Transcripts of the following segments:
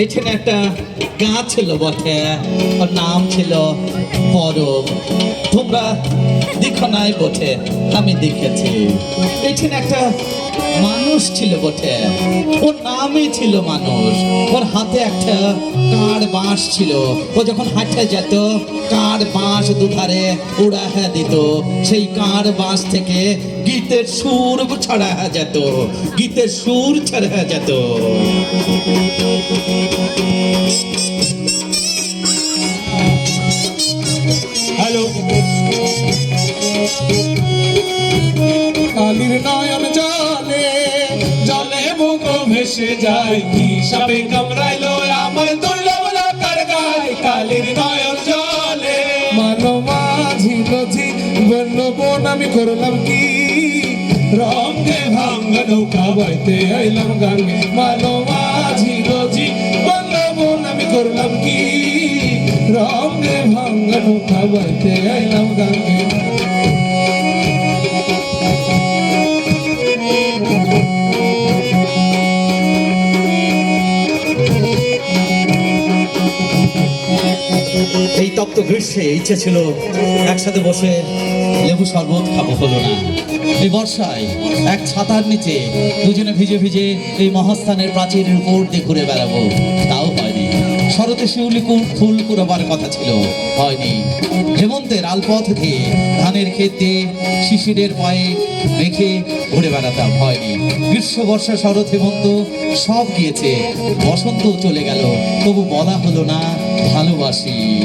এইখানে একটা গাছ ছিল বটে, ওর নাম ছিল পরব। তোমরা দেখো নাই বটে, আমি দেখেছি। এইখানে একটা মানুষ ছিল বটে, ওর নামই ছিল মানুষ। ওর হাতে একটা কার বাঁশ ছিল। ও যখন হাঁটে যেত, কার বাঁশ দুধারে উড়া দিত। সেই কার বাঁশ থেকে গীতের সুর ছড়া যেত, গীতের সুর ছড়া যেত। ভেসে যায় কি সাপে কামড়াইলো আমার দুর্লভ লাকার গায়। কালির নয়ন জলে। মানো মাঝি বন্য বোন আমি করলাম কি? রঙে ভাঙ্গা নৌকা বাইতে আইলাম গাঙ্গে মানো মাঝি বন্য বোন আমি করলাম কি? রঙে ভাঙ্গা নৌকা বাইতে আইলাম গাঙ্গে গ্রীষ্মে ইচ্ছে ছিল একসাথে বসে লেবু শরবত খাব, হলো না। এই বর্ষায় এক ছাতার নিচে দুজনে ভিজে ভিজে এই মহাস্থানের প্রাচীরের উপর দিয়ে ঘুরে বেড়াবো। তাও হয়নি। শরতে শিউলি ফুল কুড়াবার কথা ছিল। হয়নি। হেমন্তের আলপথ দিয়ে ধানের ক্ষেত দিয়ে শিশিরের পায়ে মেখে ঘুরে বেড়াতাম। হয়নি। গ্রীষ্ম, বর্ষা, শরৎ, হেমন্ত সব গিয়েছে। বসন্ত চলে গেল। তবু বলা হলো না, ভালোবাসি।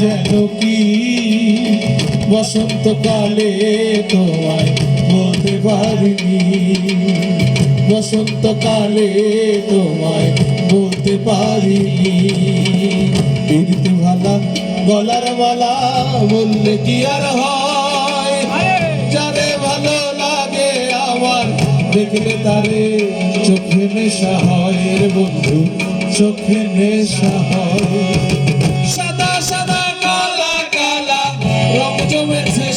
যেন কি? বসন্তকালে তোমায় বলতে পারিনি বসন্তকালে তোমায় বলতে পারিনি প্রীতি ভালা গলার মালা বললে কি আর হয়? যারে ভালো লাগে আমার দেখলে তারে চোখে নেশা হয় বন্ধু, চোখে নেশা হয়। সাদা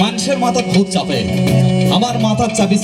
মানুষের মাথা খুব চাপে। আমার মাথার চাপি